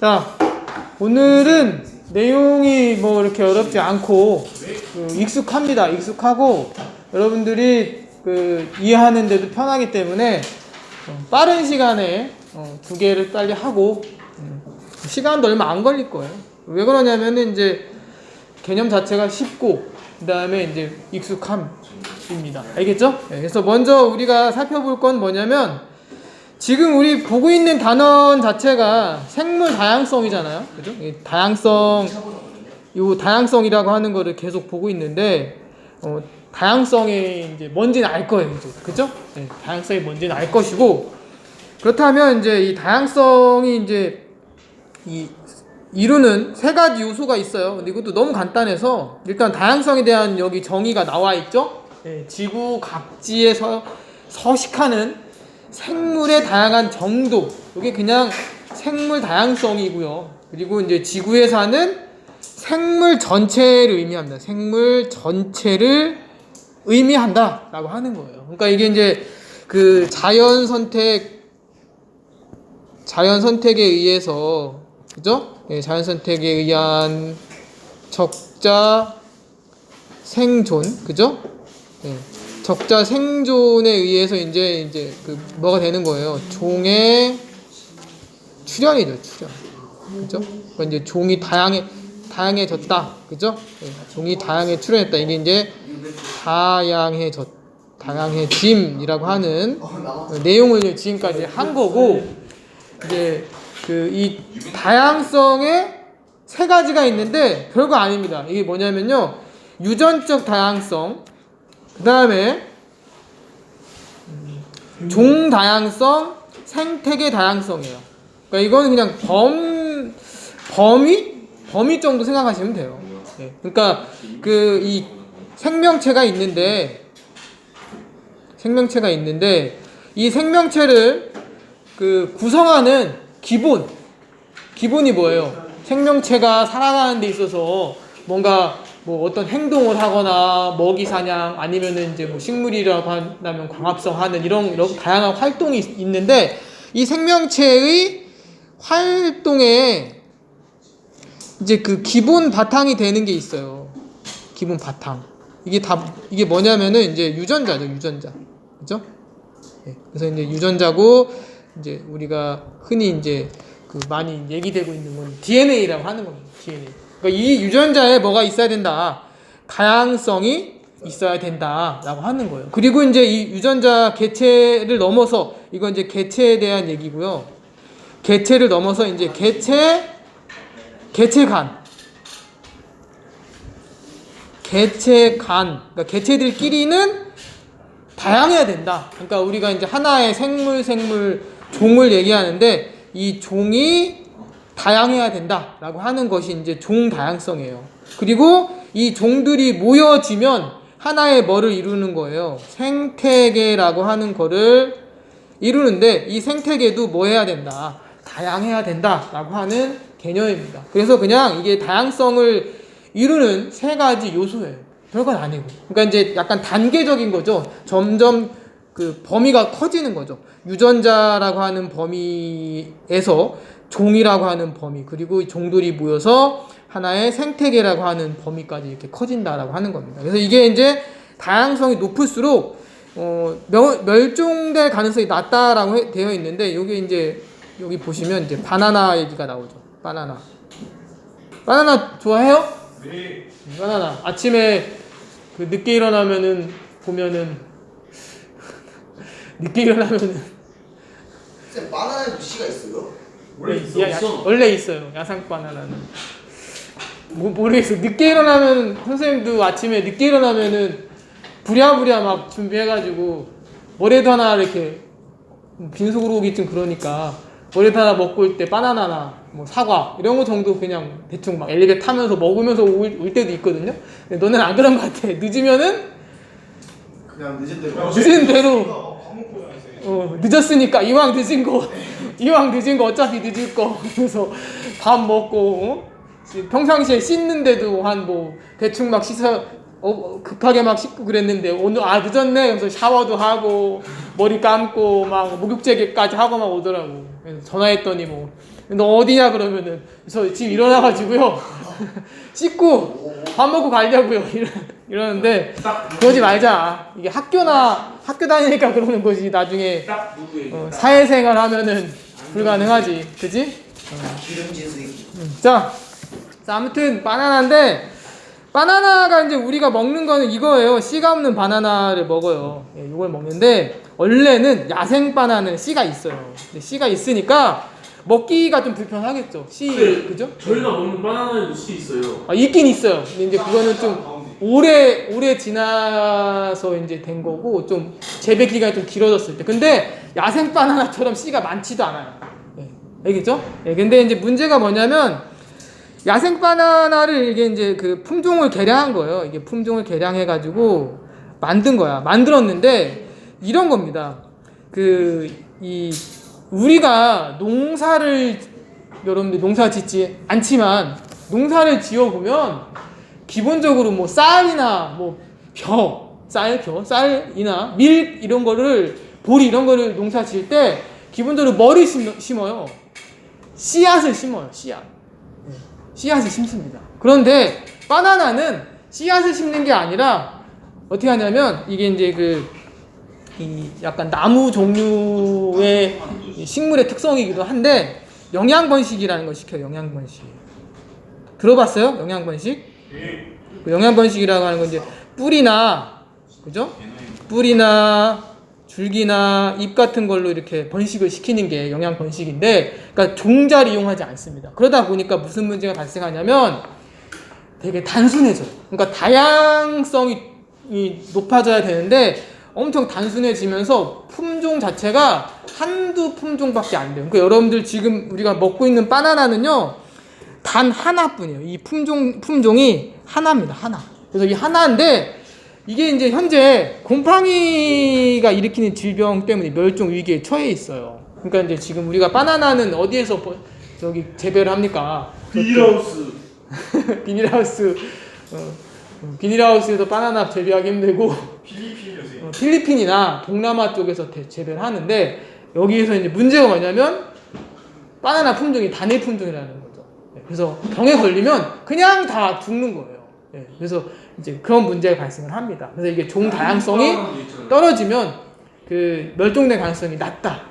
자, 오늘은 내용이 뭐 이렇게 어렵지 않고 그 익숙합니다. 익숙하고 여러분들이 그 이해하는데도 편하기 때문에 어, 빠른 시간에 어, 두 개를 빨리 하고 음, 시간도 얼마 안 걸릴 거예요. 왜 그러냐면은 이제 개념 자체가 쉽고 그 다음에 이제 익숙함입니다. 알겠죠? 네, 그래서 먼저 우리가 살펴볼 건 뭐냐면 지금 우리 보고 있는 단원 자체가 생물 다양성이잖아요. 그죠? 이 다양성, 요 다양성이라고 하는 거를 계속 보고 있는데, 어, 다양성이 이제 뭔지는 알 거예요. 그죠? 네, 다양성이 뭔지는 알 것이고, 그렇다면 이제 이 다양성이 이제 이 이루는 세 가지 요소가 있어요. 근데 이것도 너무 간단해서 일단 다양성에 대한 여기 정의가 나와 있죠. 예, 지구 각지에 서, 서식하는 생물의 다양한 정도. 이게 그냥 생물 다양성이고요. 그리고 이제 지구에 사는 생물 전체를 의미합니다. 생물 전체를 의미한다라고 하는 거예요. 그러니까 이게 이제 그 자연 선택 자연 선택에 의해서 그죠? 예, 자연 선택에 의한 적자 생존 그죠? 예, 적자 생존에 의해서 이제 이제 그 뭐가 되는 거예요? 종의 출현이죠, 출현. 그죠? 그러니까 이제 종이 다양해 다양해졌다. 그죠? 예, 종이 다양해 출현했다. 이게 이제 다양해졌 다양해짐이라고 하는 내용을 지금까지 한 거고 이제 그 이 다양성의 세 가지가 있는데 별거 아닙니다. 이게 뭐냐면요. 유전적 다양성, 그 다음에 종 다양성, 생태계 다양성이에요. 그러니까 이거는 그냥 범 범위 범위 정도 생각하시면 돼요. 네. 그러니까 그 이 생명체가 있는데 생명체가 있는데 이 생명체를 그 구성하는 기본 기본이 뭐예요? 생명체가 살아가는 데 있어서 뭔가 뭐 어떤 행동을 하거나 먹이 사냥 아니면은 이제 뭐 식물이라고 한다면 광합성 하는 이런 이런 다양한 활동이 있- 있는데 이 생명체의 활동에 이제 그 기본 바탕이 되는 게 있어요. 기본 바탕. 이게 다 이게 뭐냐면은 이제 유전자죠, 유전자. 그죠? 예, 그래서 이제 유전자고 이제 우리가 흔히 이제 그 많이 얘기되고 있는 건 DNA라고 하는 겁니다. DNA. 그러니까 이 유전자에 뭐가 있어야 된다. 다양성이 있어야 된다라고 하는 거예요. 그리고 이제 이 유전자 개체를 넘어서 이건 이제 개체에 대한 얘기고요. 개체를 넘어서 이제 개체 개체 간 개체 간 그러니까 개체들끼리는 다양해야 된다. 그러니까 우리가 이제 하나의 생물 생물 종을 얘기하는데 이 종이 다양해야 된다라고 하는 것이 이제 종 다양성이에요. 그리고 이 종들이 모여지면 하나의 뭐를 이루는 거예요. 생태계라고 하는 거를 이루는데 이 생태계도 뭐 해야 된다. 다양해야 된다라고 하는 개념입니다. 그래서 그냥 이게 다양성을 이루는 세 가지 요소예요. 별건 아니고. 그러니까 이제 약간 단계적인 거죠. 점점 그 범위가 커지는 거죠. 유전자라고 하는 범위에서 종이라고 하는 범위, 그리고 이 종들이 모여서 하나의 생태계라고 하는 범위까지 이렇게 커진다라고 하는 겁니다. 그래서 이게 이제 다양성이 높을수록 어, 멸, 멸종될 가능성이 낮다라고 해- 되어 있는데 여기 이제 여기 보시면 이제 바나나 얘기가 나오죠. 바나나. 바나나 좋아해요? 네. 바나나. 아침에 그 늦게 일어나면은 보면은 늦게 일어나면은 쌤 바나나에 씨가 있어요? 원래 있어 야, 야, 있어. 원래 있어요. 야상 바나나는. 뭐, 모르겠어. 늦게 일어나면 선생님도 아침에 늦게 일어나면은 부랴부랴 막 준비해가지고 머리도 하나 이렇게 빈속으로 오기 좀 그러니까 머리도 하나 먹고 올 때 바나나나 뭐 사과 이런 거 정도 그냥 대충 막 엘리베이터 타면서 먹으면서 올, 올 때도 있거든요. 근데 너는 안 그런 것 같아. 늦으면은 그냥 늦은 대로 늦은 대로 어, 늦었으니까 이왕 늦은 거 이왕 늦은 거 어차피 늦을 거. 그래서 밥 먹고 어? 평상시에 씻는데도 한 뭐 대충 막 씻어 어, 급하게 막 씻고 그랬는데 오늘 아 늦었네. 그래서 샤워도 하고 머리 감고 막 목욕제기까지 하고 막 오더라고. 그래서 전화했더니 뭐 너 어디냐 그러면은 저 지금 일어나가지고요. 씻고 밥 먹고 가려고요 이러, 이러는데 딱 그러지 말자 이게 학교나 학교 다니니까 그러는 거지 나중에 어, 사회생활 하면은 불가능하지 그지? 새끼. 자, 자 아무튼 바나나인데 바나나가 이제 우리가 먹는 거는 이거예요. 씨가 없는 바나나를 먹어요. 예, 이걸 먹는데 원래는 야생 바나나는 씨가 있어요. 근데 씨가 있으니까 먹기가 좀 불편하겠죠. 씨 네. 그죠? 저희가 먹는 바나나에도 씨 있어요. 아, 있긴 있어요. 근데 이제 그거는 좀 오래 오래 지나서 이제 된 거고 좀 재배 기간이 좀 길어졌을 때. 근데 야생 바나나처럼 씨가 많지도 않아요. 예, 알겠죠? 예, 근데 이제 문제가 뭐냐면 야생 바나나를 이게 이제 그 품종을 개량한 거예요. 이게 품종을 개량해 가지고 만든 거야. 만들었는데 이런 겁니다. 그이 우리가 농사를 여러분들 농사 짓지 않지만 농사를 지어 보면 기본적으로 뭐 쌀이나 뭐 벼, 쌀, 벼, 쌀이나 밀 이런 거를 보리 이런 거를 농사 지을 때 기본적으로 심- 심어요? 씨앗을 심어요. 씨앗. 예, 씨앗을 심습니다. 그런데 바나나는 씨앗을 심는 게 아니라 어떻게 하냐면 이게 이제 그 이 약간 나무 종류의 이 식물의 특성이기도 한데 영양 번식이라는 걸 시켜요. 영양 번식. 들어봤어요? 영양 번식? 그 영양 번식이라고 하는 건 이제 뿌리나 그죠? 뿌리나 줄기나 잎 같은 걸로 이렇게 번식을 시키는 게 영양 번식인데 그러니까 종자를 이용하지 않습니다. 그러다 보니까 무슨 문제가 발생하냐면 되게 단순해져요. 그러니까 다양성이 이 높아져야 되는데 엄청 단순해지면서 품종 자체가 한두 품종밖에 안 돼요. 그러니까 여러분들 지금 우리가 먹고 있는 바나나는요. 단 하나뿐이에요. 이 품종 품종이 하나입니다. 하나. 그래서 이 하나인데 이게 이제 현재 곰팡이가 일으키는 질병 때문에 멸종 위기에 처해 있어요. 그러니까 이제 지금 우리가 바나나는 어디에서 버- 저기 재배를 합니까? 비닐하우스. 비닐하우스 어, 어, 비닐하우스에서 바나나 재배하기 힘들고 필리핀이었어요. 어, 필리핀이나 동남아 쪽에서 대- 재배를 하는데 여기에서 이제 문제가 뭐냐면 바나나 품종이 단일 품종이라는 거죠. 예, 그래서 병에 걸리면 그냥 다 죽는 거예요. 예, 그래서 이제 그런 문제가 발생을 합니다. 그래서 이게 종 다양성이 떨어지면 그 멸종될 가능성이 낮다.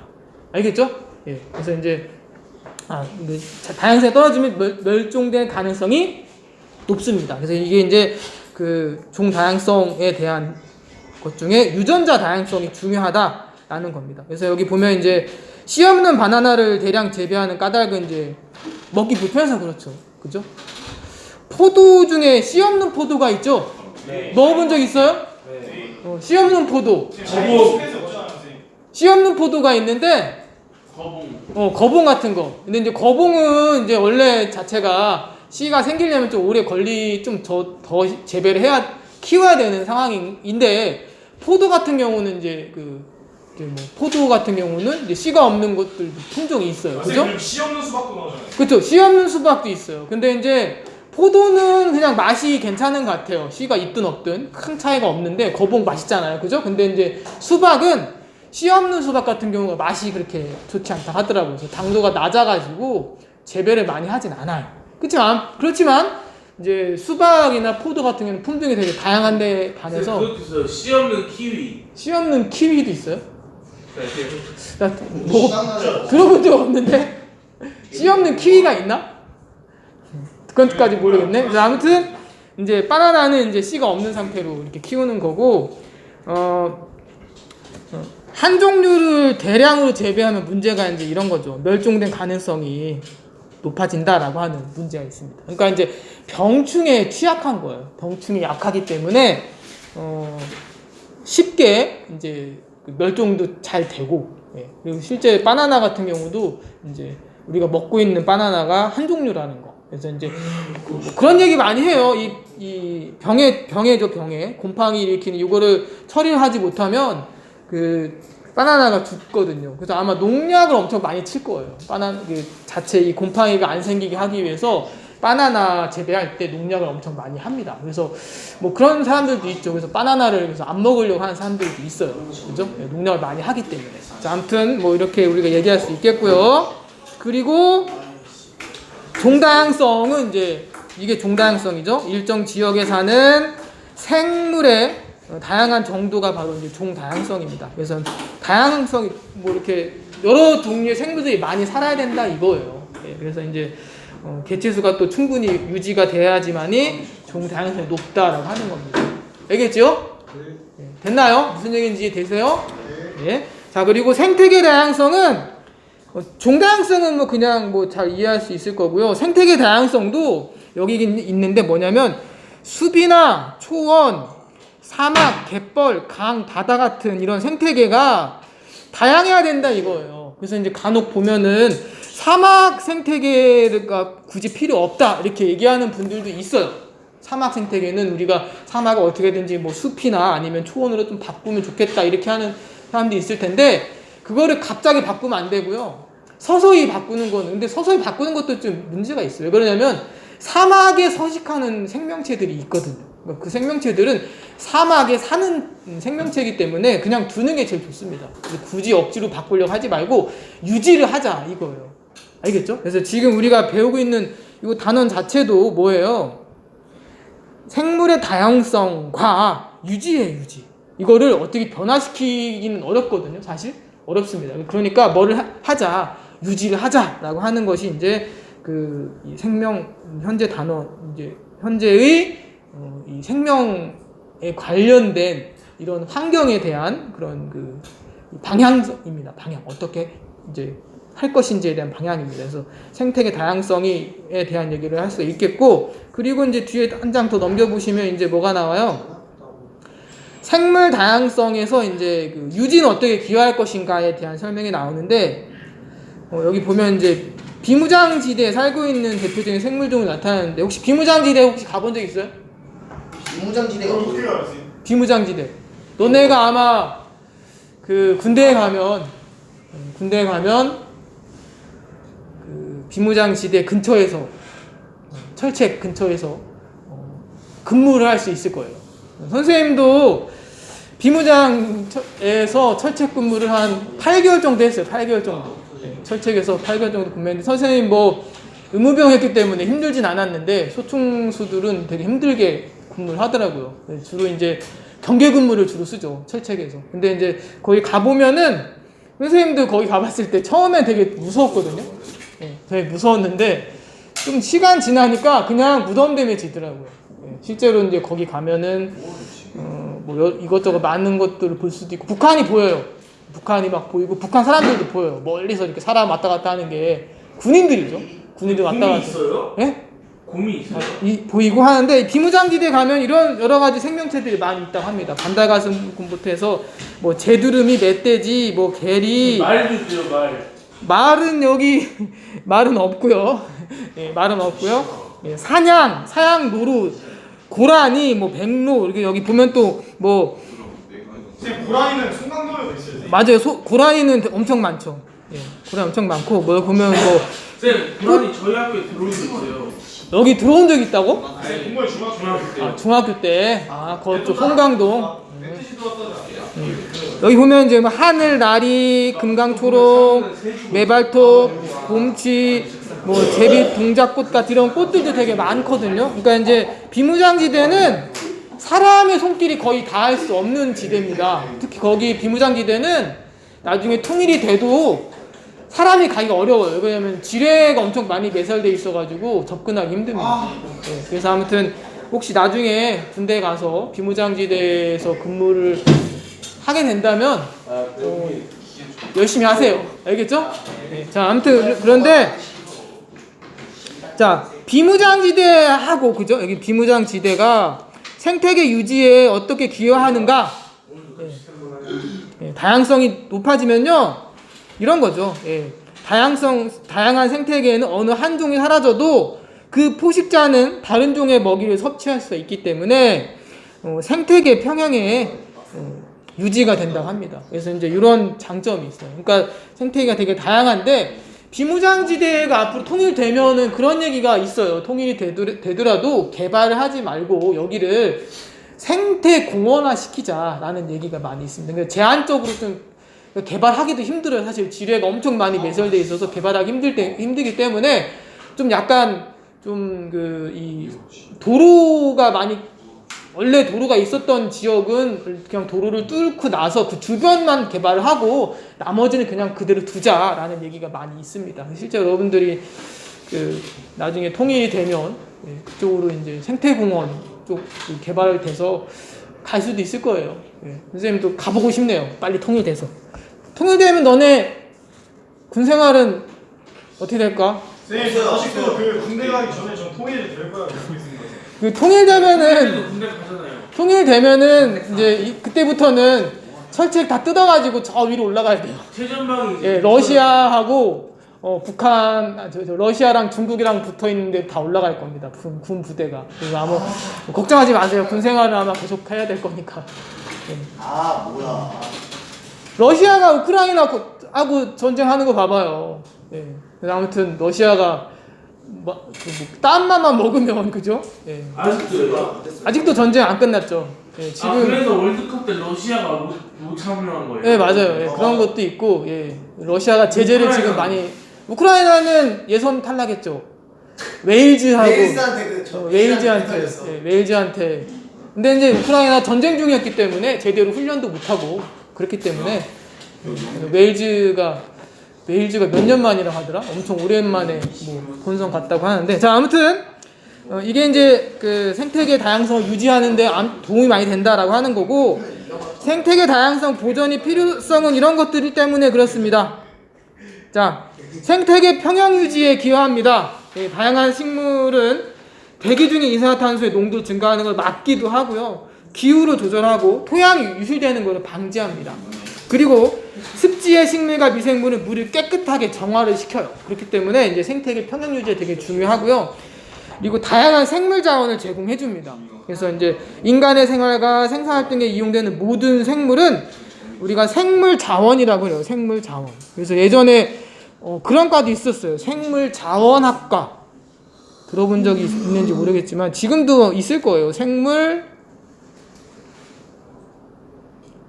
알겠죠? 예. 그래서 이제 아, 다양성이 떨어지면 멸, 멸종될 가능성이 높습니다. 그래서 이게 이제 그 종 다양성에 대한 것 중에 유전자 다양성이 중요하다 라는 겁니다. 그래서 여기 보면 이제 씨 없는 바나나를 대량 재배하는 까닭은 이제 먹기 불편해서 그렇죠. 그죠? 포도 중에 씨 없는 포도가 있죠? 네. 먹어본 적 있어요? 네. 어, 씨 없는 포도. 거북. 씨 없는 포도가 있는데 거북. 어, 거봉 같은 거. 근데 이제 거봉은 이제 원래 자체가 씨가 생기려면 좀 오래 걸리 좀 더 더 재배를 해야 키워야 되는 상황인데 포도 같은 경우는 이제 그 뭐 포도 같은 경우는 이제 씨가 없는 것들도 품종이 있어요. 그죠? 씨 없는 수박도 나오잖아요. 그렇죠. 씨 없는 수박도 있어요. 근데 이제 포도는 그냥 맛이 괜찮은 것 같아요. 씨가 있든 없든 큰 차이가 없는데 거봉 맛있잖아요. 그죠? 근데 이제 수박은 씨 없는 수박 같은 경우가 맛이 그렇게 좋지 않다 하더라고요. 그래서 당도가 낮아가지고 재배를 많이 하진 않아요. 그렇지만 그렇지만 이제 수박이나 포도 같은 경우는 품종이 되게 다양한데 반해서 그것도 있어요. 씨 없는 키위. 씨 없는 키위도 있어요. 나뭐뭐 들어본 적 없는데 씨 없는 키위가 있나? 그건까지 모르겠네. 아무튼 이제 바나나는 이제 씨가 없는 상태로 이렇게 키우는 거고 어, 어, 한 종류를 대량으로 재배하면 문제가 이제 이런 거죠. 멸종된 가능성이 높아진다라고 하는 문제가 있습니다. 그러니까 이제 병충해에 취약한 거예요. 병충이 약하기 때문에 어, 쉽게 이제 그 멸종도 잘 되고 예. 그리고 실제 바나나 같은 경우도 이제 우리가 먹고 있는 바나나가 한 종류라는 거. 그래서 이제 뭐 그런 얘기 많이 해요. 이, 이 병에 병에죠 병에 곰팡이 일으키는 이거를 처리를 하지 못하면 그 바나나가 죽거든요. 그래서 아마 농약을 엄청 많이 칠 거예요. 바나나 그 자체 이 곰팡이가 안 생기게 하기 위해서 바나나 재배할 때 농약을 엄청 많이 합니다. 그래서 뭐 그런 사람들도 있죠. 그래서 바나나를 그래서 안 먹으려고 하는 사람들도 있어요. 그죠? 예, 농약을 많이 하기 때문에. 자, 아무튼 뭐 이렇게 우리가 얘기할 수 있겠고요. 그리고 종다양성은 이제 이게 종다양성이죠. 일정 지역에 사는 생물의 어, 다양한 정도가 바로 이제 종다양성입니다. 그래서 다양성이 뭐 이렇게 여러 종류의 생물들이 많이 살아야 된다 이거예요. 예, 그래서 이제 어, 개체수가 또 충분히 유지가 돼야지만이 종 다양성이 높다라고 하는 겁니다. 알겠죠? 예, 됐나요? 무슨 얘기인지 이해되세요? 예. 자 그리고 생태계 다양성은 어, 종 다양성은 뭐 그냥 뭐 잘 이해할 수 있을 거고요. 생태계 다양성도 여기 있- 있는데 뭐냐면 숲이나 초원, 사막, 갯벌, 강, 바다 같은 이런 생태계가 다양해야 된다 이거예요. 그래서 이제 간혹 보면은 사막 생태계가 굳이 필요 없다 이렇게 얘기하는 분들도 있어요. 사막 생태계는 우리가 사막을 어떻게든지 뭐 숲이나 아니면 초원으로 좀 바꾸면 좋겠다 이렇게 하는 사람들이 있을 텐데 그거를 갑자기 바꾸면 안 되고요. 서서히 바꾸는 거는 근데 서서히 바꾸는 것도 좀 문제가 있어요. 왜 그러냐면 사막에 서식하는 생명체들이 있거든요. 그러니까 그 생명체들은 사막에 사는 생명체이기 때문에 그냥 두는 게 제일 좋습니다. 굳이 억지로 바꾸려고 하지 말고 유지를 하자 이거예요. 알겠죠? 그래서 지금 우리가 배우고 있는 이 단원 자체도 뭐예요? 생물의 다양성과 유지의 유지. 이거를 어떻게 변화시키기는 어렵거든요, 사실. 어렵습니다. 그러니까 뭐를 하- 하자, 유지를 하자라고 하는 것이 이제 그이 생명 현재 단원 이제 현재의 어, 이 생명에 관련된 이런 환경에 대한 그런 그 방향입니다. 방향 어떻게 이제 할 것인지에 대한 방향입니다. 그래서 생태계 다양성에 대한 얘기를 할 수 있겠고 그리고 이제 뒤에 한 장 더 넘겨 보시면 이제 뭐가 나와요? 생물 다양성에서 이제 그 유지는 어떻게 기여할 것인가에 대한 설명이 나오는데 어, 여기 보면 이제 비무장지대에 살고 있는 대표적인 생물종이 나타나는데 혹시 비무장지대 혹시 가본 적 있어요? 비무장지대가 어떻게 뭐예요? 알았어요? 비무장지대. 너네가 아마 그 군대에 가면 음, 군대에 가면 그 비무장지대 근처에서 어, 철책 근처에서 어, 근무를 할 수 있을 거예요. 선생님도 비무장에서 철책 근무를 한 8개월 정도 했어요. 8개월 정도. 네, 철책에서 8개월 정도 근무했는데 선생님 뭐 의무병 했기 때문에 힘들진 않았는데 소총수들은 되게 힘들게 근무를 하더라고요. 네, 주로 이제 경계 근무를 주로 쓰죠. 철책에서. 근데 이제 거기 가보면은 선생님도 거기 가봤을 때 처음엔 되게 무서웠거든요. 네, 되게 무서웠는데 좀 시간 지나니까 그냥 무덤덤해 지더라고요. 네, 실제로 이제 거기 가면은 어, 뭐 여- 이것저것 많은 것들을 볼 수도 있고 북한이 보여요. 북한이 막 보이고 북한 사람들도 보여요. 멀리서 이렇게 사람 왔다 갔다 하는 게 군인들이죠. 군인들 왔다 갔다. 있어요? 예? 곰이 있어요? 이, 보이고 하는데 비무장지대 가면 이런 여러 가지 생명체들이 많이 있다고 합니다. 반달가슴곰부터 해서 뭐 제두름이, 멧돼지, 뭐 개리, 말도 있어요 말. 말은 여기 말은 없고요. 예, 말은 없고요. 예, 사냥, 사양 노루, 고라니, 뭐 백로 이렇게 여기 보면 또 뭐 지금 고라니는 송강도에도 있어요. 맞아요. 소, 고라니는 엄청 많죠. 예, 고라니 엄청 많고 뭐 보면 뭐 쌤 고라니 저희 학교에 들어온 적 있어요. 여기 들어온 적 있다고? 네, 공부에 중학교 중학교 때. 아, 중학교 때. 아, 그쪽 송강동. 여기 보면 이제 뭐 하늘, 나리, 금강초록, 메발톱, 곰치, 뭐 제비, 동작꽃 같은 이런 꽃들도 되게 많거든요. 그러니까 이제 비무장지대는 사람의 손길이 거의 닿을 수 없는 지대입니다. 특히 거기 비무장지대는 나중에 통일이 돼도 사람이 가기가 어려워요. 왜냐면 지뢰가 엄청 많이 매설돼 있어가지고 접근하기 힘듭니다. 네, 그래서 아무튼 혹시 나중에 군대 가서 비무장지대에서 근무를 하게 된다면 어, 열심히 하세요. 알겠죠? 네, 자, 아무튼 그런데 자 비무장지대하고 그죠? 여기 비무장지대가 생태계 유지에 어떻게 기여하는가? 네. 네, 다양성이 높아지면요 이런 거죠. 예. 다양성 다양한 생태계에는 어느 한 종이 사라져도 그 포식자는 다른 종의 먹이를 섭취할 수 있기 때문에 어, 생태계 평형에 어, 유지가 된다고 합니다. 그래서 이제 이런 장점이 있어요. 그러니까 생태계가 되게 다양한데 비무장지대가 앞으로 통일되면은 그런 얘기가 있어요. 통일이 되더- 되더라도 개발을 하지 말고 여기를 생태 공원화 시키자라는 얘기가 많이 있습니다. 그러니까 제한적으로 좀 개발하기도 힘들어요. 사실 지뢰가 엄청 많이 매설돼 있어서 개발하기 힘들 때 힘들기 때문에 좀 약간 좀 그 이 도로가 많이 원래 도로가 있었던 지역은 그냥 도로를 뚫고 나서 그 주변만 개발을 하고 나머지는 그냥 그대로 두자라는 얘기가 많이 있습니다. 실제 여러분들이 그 나중에 통일이 되면 예, 그쪽으로 이제 생태공원 쪽 개발이 돼서 갈 수도 있을 거예요. 예, 선생님도 가보고 싶네요. 빨리 통일돼서. 통일되면 너네 군 생활은 어떻게 될까? 네, 아직도 그 군대 가기 전에 전 통일이 될 거라고 믿고 있습니다. 그 통일되면은 군대 가잖아요. 통일되면은 이제 이- 그때부터는 철책 다 뜯어가지고 저 위로 올라가야 돼요. 최전방이 예, 러시아하고 어, 북한, 아, 저, 저 러시아랑 중국이랑 붙어 있는데 다 올라갈 겁니다. 군, 군 부대가. 그래서 아무 걱정하지 마세요. 군 생활은 아마 계속 해야 될 거니까. 아 뭐야 러시아가 우크라이나하고 하고 전쟁하는 거 봐봐요. 예. 그래서 아무튼 러시아가 뭐, 그 뭐, 땀만 먹으면 그죠? 예. 아직도요. 아직도 전쟁 안 끝났죠. 예, 아 지금 그래서 월드컵 때 러시아가 못, 못 참여한 거예요. 예 맞아요. 예, 그런 것도 있고 예. 러시아가 제재를 지금 우크라이나. 많이 우크라이나는 예선 탈락했죠. 웨일즈하고 웨일스한테 그 어, 저- 웨일즈한테 헷갈렸어. 예, 웨일즈한테 근데 이제 우크라이나 전쟁 중이었기 때문에 제대로 훈련도 못 하고 그렇기 때문에 음, 웨일즈가 웨일즈가 몇 년 만이라 하더라 엄청 오랜만에 뭐 본선 갔다고 하는데 자 아무튼 어, 이게 이제 그 생태계 다양성 유지하는데 암- 도움이 많이 된다라고 하는 거고 생태계 다양성 보존이 필요성은 이런 것들 때문에 그렇습니다. 자, 생태계 평형 유지에 기여합니다. 예, 다양한 식물은 대기 중에 이산화탄소의 농도 증가하는 걸 막기도 하고요. 기후를 조절하고 토양이 유실되는 것을 방지합니다. 그리고 습지의 식물과 미생물은 물을 깨끗하게 정화를 시켜요. 그렇기 때문에 이제 생태계 평형 유지에 되게 중요하고요. 그리고 다양한 생물 자원을 제공해 줍니다. 그래서 이제 인간의 생활과 생산 활동에 이용되는 모든 생물은 우리가 생물 자원이라고 해요. 생물 자원. 그래서 예전에 어, 그런 과도 있었어요. 생물 자원학과. 들어본 적이 있- 있는지 모르겠지만 지금도 있을 거예요. 생물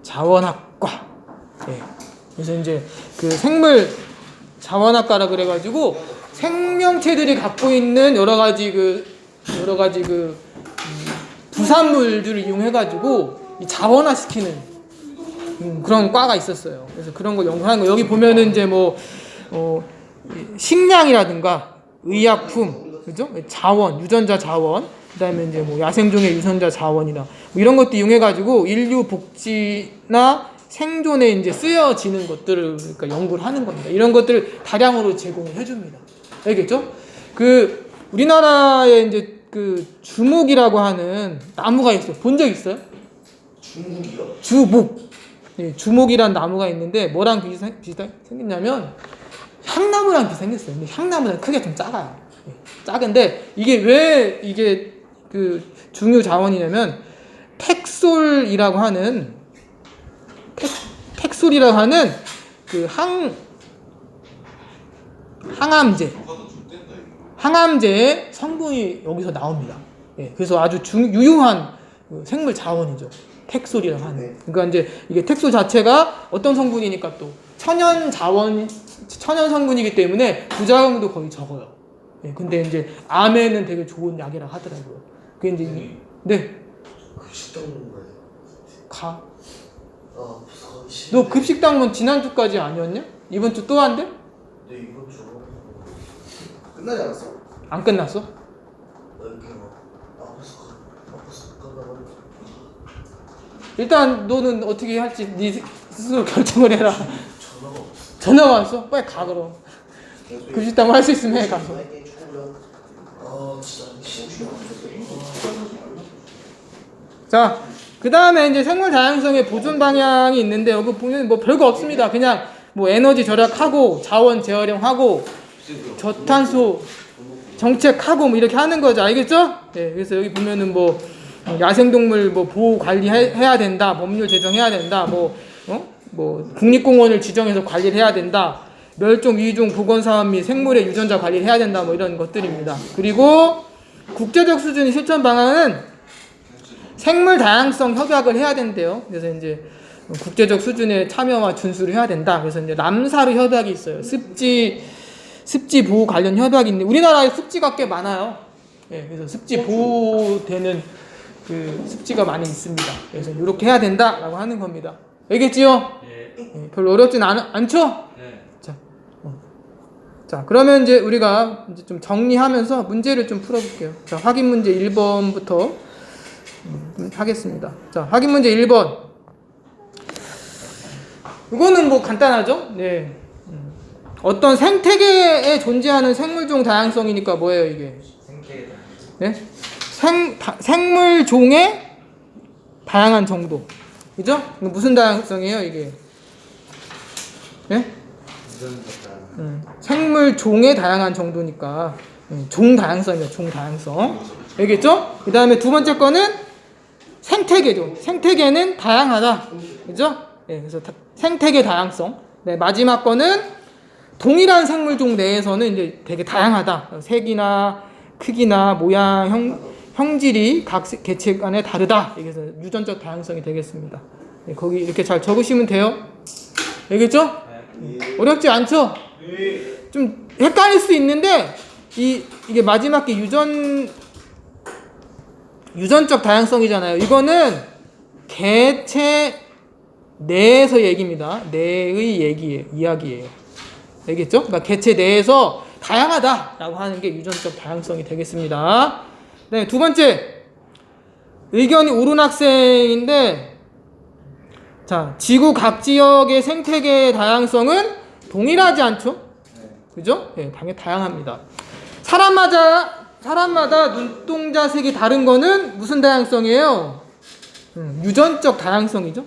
자원학과. 예. 그래서 이제 그 생물 자원학과라 그래가지고 생명체들이 갖고 있는 여러 가지 그 여러 가지 그 음, 부산물들을 이용해가지고 이 자원화시키는 음, 그런 과가 있었어요. 그래서 그런 거 연구하는 거 여기 보면은 이제 뭐 어, 이 식량이라든가 의약품 그죠? 자원 유전자 자원 그다음에 이제 뭐 야생종의 유전자 자원이나 뭐 이런 것도 이용해가지고 인류 복지나 생존에 이제 쓰여지는 것들을 그러니까 연구를 하는 겁니다. 이런 것들을 다량으로 제공을 해줍니다. 알겠죠? 그 우리나라에 이제 그 주목이라고 하는 나무가 있어요. 본 적 있어요? 중국이요? 주목. 예, 주목이란 나무가 있는데 뭐랑 비슷, 비슷하게 생겼냐면 향나무랑 비슷생겼어요. 근데 향나무는 크게 좀 작아요. 예, 작은데 이게 왜 이게 그 중요 자원이냐면 텍솔이라고 하는 텍, 텍솔이라고 하는 그 항 항암제 항암제의 성분이 여기서 나옵니다. 예, 그래서 아주 중, 유효한 그 생물 자원이죠. 텍솔이라고 하는. 네. 그러니까 이제 이게 텍솔 자체가 어떤 성분이니까 또 천연 자원, 천연 성분이기 때문에 부작용도 거의 적어요. 예, 근데 이제 암에는 되게 좋은 약이라 하더라고요. 그게 이제 이- 네, 그 식당 거예요 가. 아 무슨 싫너 급식당은 지난주까지 아니었냐? 이번 주 또 한대? 네 이번 주 끝나지 않았어? 안 끝났어? 나 이렇게 막 아파서 아파서 끝나버려 일단 너는 어떻게 할지 네 스스로 결정을 해라. 전화가 없어 전화가 왔어? 빨리 가 그럼. 급식당 할 수 있으면 해 가서. 나에게 죽으면 아 진짜 심심해 자, 그 다음에 이제 생물 다양성의 보존 방향이 있는데 여기 보면 뭐 별거 없습니다. 그냥 뭐 에너지 절약하고 자원 재활용하고 저탄소 정책하고 뭐 이렇게 하는 거죠. 알겠죠? 네, 그래서 여기 보면은 뭐 야생동물 뭐 보호 관리해야 된다. 법률 제정해야 된다. 뭐 어? 뭐 국립공원을 지정해서 관리를 해야 된다. 멸종 위종 보건 사업 및 생물의 유전자 관리를 해야 된다. 뭐 이런 것들입니다. 그리고 국제적 수준의 실천 방안은 생물 다양성 협약을 해야 된대요. 그래서 이제 국제적 수준의 참여와 준수를 해야 된다. 그래서 이제 람사르 협약이 있어요. 습지 습지 보호 관련 협약이 있는데 우리나라에 습지가 꽤 많아요. 예, 그래서 습지 보호되는 그 습지가 많이 있습니다. 그래서 이렇게 해야 된다라고 하는 겁니다. 알겠지요? 예. 예, 별로 어렵진 않, 않죠? 네. 자, 어. 자, 그러면 이제 우리가 이제 좀 정리하면서 문제를 좀 풀어볼게요. 자, 확인 문제 1번부터 음, 하겠습니다. 자, 확인 문제 1번. 이거는 뭐 간단하죠? 네. 음. 어떤 생태계에 존재하는 생물종 다양성이니까 뭐예요, 이게? 생태. 네? 생, 다, 생물종의 다양한 정도. 그죠? 무슨 다양성이에요, 이게? 네? 음, 생물종의 다양한 정도니까 음, 종 다양성이에요. 종 다양성. 알겠죠? 그 다음에 두 번째 거는 생태계죠. 생태계는 다양하다. 그죠? 네, 그래서 다- 생태계 다양성. 네, 마지막 거는 동일한 생물종 내에서는 이제 되게 다양하다. 색이나 크기나 모양, 형, 형질이 각 세- 개체 간에 다르다. 그래서 유전적 다양성이 되겠습니다. 네, 거기 이렇게 잘 적으시면 돼요. 알겠죠? 어렵지 않죠? 네. 좀 헷갈릴 수 있는데 이 이게 마지막 게 유전 유전적 다양성이잖아요. 이거는 개체 내에서 얘기입니다. 내의 얘기예요. 이야기예요. 알겠죠? 그러니까 개체 내에서 다양하다라고 하는 게 유전적 다양성이 되겠습니다. 네, 두 번째 의견이 옳은 학생인데 자, 지구 각 지역의 생태계 다양성은 동일하지 않죠? 그죠? 예, 당연히 다양합니다. 사람마다 사람마다 눈동자 색이 다른 거는 무슨 다양성이에요? 음, 유전적 다양성이죠.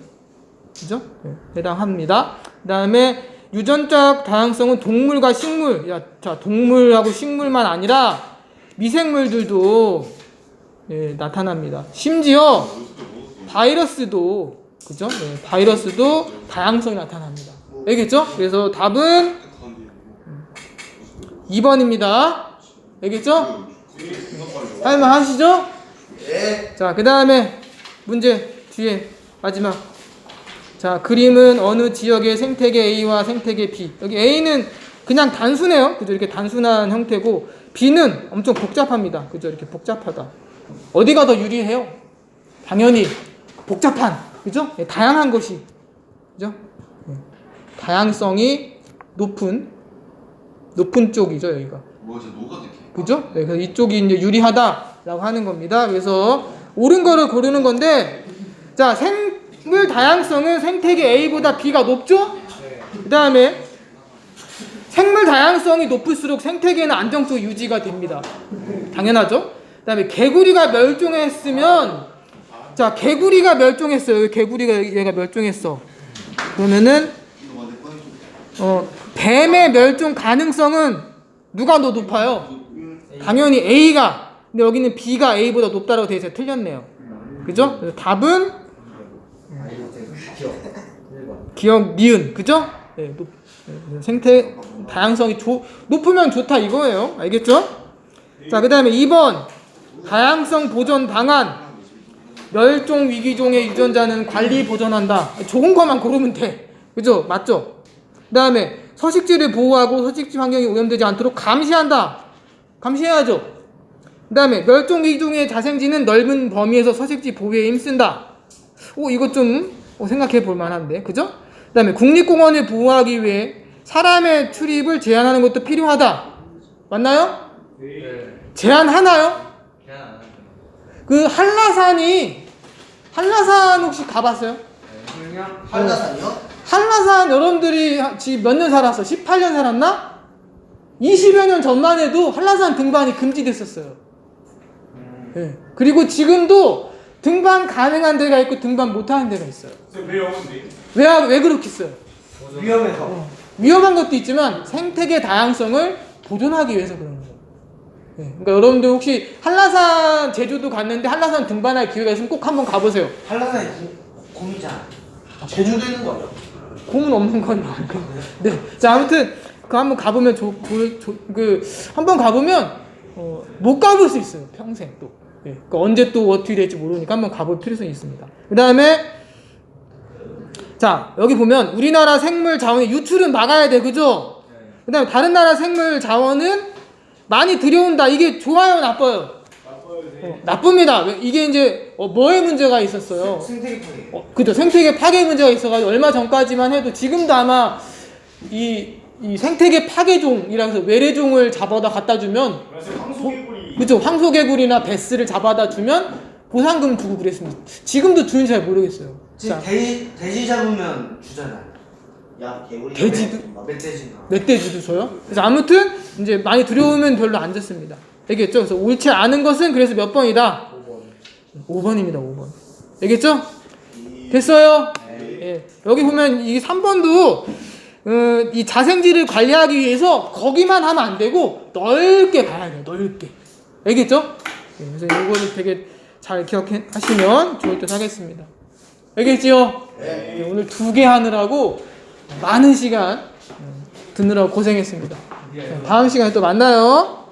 그죠? 예, 해당합니다. 그 다음에 유전적 다양성은 동물과 식물, 야, 자 동물하고 식물만 아니라 미생물들도 예, 나타납니다. 심지어 바이러스도 그죠? 네, 바이러스도 다양성이 나타납니다. 알겠죠? 그래서 답은 2번입니다. 알겠죠? 할만 하시죠? 예. 자, 그 다음에 문제 뒤에 마지막. 자, 그림은 어느 지역의 생태계 A와 생태계 B. 여기 A는 그냥 단순해요. 그죠? 이렇게 단순한 형태고 B는 엄청 복잡합니다. 그죠? 이렇게 복잡하다. 어디가 더 유리해요? 당연히 복잡한, 그죠? 예, 다양한 것이, 그죠? 예, 다양성이 높은 높은 쪽이죠 여기가. 뭐 진짜 녹아들게. 그죠? 네, 그래서 이쪽이 이제 유리하다라고 하는 겁니다. 그래서 옳은 거를 고르는 건데, 자 생물 다양성은 생태계 A보다 B가 높죠? 그 다음에 생물 다양성이 높을수록 생태계는 안정적 유지가 됩니다. 당연하죠? 그 다음에 개구리가 멸종했으면, 자 개구리가 멸종했어요. 개구리가 얘가 멸종했어. 그러면은 어, 뱀의 멸종 가능성은 누가 더 높아요? 당연히 A가. 근데 여기는 B가 A보다 높다라고 되어 있어요. 틀렸네요. 그죠? 답은 기억. 1번. 기억 니은. 그죠? 네, 높, 네, 생태 다양성이 조, 높으면 좋다 이거예요. 알겠죠? 자, 그다음에 2번 다양성 보존 방안. 멸종 위기종의 유전자는 관리 보존한다. 좋은 것만 고르면 돼. 그죠? 맞죠? 그다음에 서식지를 보호하고 서식지 환경이 오염되지 않도록 감시한다. 감시해야죠. 그 다음에 멸종 위기종의 자생지는 넓은 범위에서 서식지 보호에 힘쓴다. 오 이거 좀 어, 생각해 볼 만한데. 그죠? 그 다음에 국립공원을 보호하기 위해 사람의 출입을 제한하는 것도 필요하다. 맞나요? 네. 제한하나요? 할게요. 그 한라산이 한라산 혹시 가봤어요? 그냥 한라산이요? 한라산 여러분들이 지금 몇년 살았어? 18년 살았나? 20여 년 전만 해도 한라산 등반이 금지됐었어요. 예. 그리고 지금도 등반 가능한 데가 있고 등반 못하는 데가 있어요. 왜, 왜 그렇게 써요? 위험해서. 위험한 것도 있지만 생태계 다양성을 보존하기 위해서 그런 거예요. 예. 그러니까 여러분들 혹시 한라산 제주도 갔는데 한라산 등반할 기회가 있으면 꼭 한번 가보세요. 한라산이 고- 곰이잖아. 제주도 있는 거죠. 곰은 없는 건 알고. 네. 자 아무튼 그 한번 가보면 좋그 한번 가보면 어, 못 가볼 수 있어요 평생 또. 예. 그러니까 언제 또 어떻게 될지 모르니까 한번 가볼 필요성이 있습니다. 그 다음에 자 여기 보면 우리나라 생물 자원의 유출은 막아야 돼 그죠? 그 다음에 다른 나라 생물 자원은 많이 들여온다. 이게 좋아요, 나빠요? 어, 나쁩니다. 왜? 이게 이제 어, 뭐에 문제가 있었어요? 생태계 파괴. 어, 그죠. 생태계 파괴 문제가 있어가지고 얼마 전까지만 해도 지금도 아마 이, 이 생태계 파괴종이라 해서 외래종을 잡아다 갖다 주면 황소개구리 그죠. 황소개구리나 베스를 잡아다 주면 보상금 주고 그랬습니다. 지금도 주는지 잘 모르겠어요. 지금 자, 돼지 돼지 잡으면 주잖아요. 야 개구리. 돼지도- 아, 멧돼지나. 멧돼지도 줘요. 그래서 아무튼 이제 많이 들여오면 별로 안 좋습니다. 알겠죠? 그래서 옳지 않은 것은 그래서 몇 번이다? 5번 5번입니다. 5번. 알겠죠? 됐어요? 예. 여기 보면 이 3번도 어, 이 자생지를 관리하기 위해서 거기만 하면 안 되고 넓게 봐야 돼요. 넓게. 알겠죠? 예, 그래서 이거를 되게 잘 기억하시면 좋을 듯 하겠습니다. 알겠지요? 예, 오늘 두 개 하느라고 많은 시간 음, 듣느라고 고생했습니다. 자, 다음 시간에 또 만나요.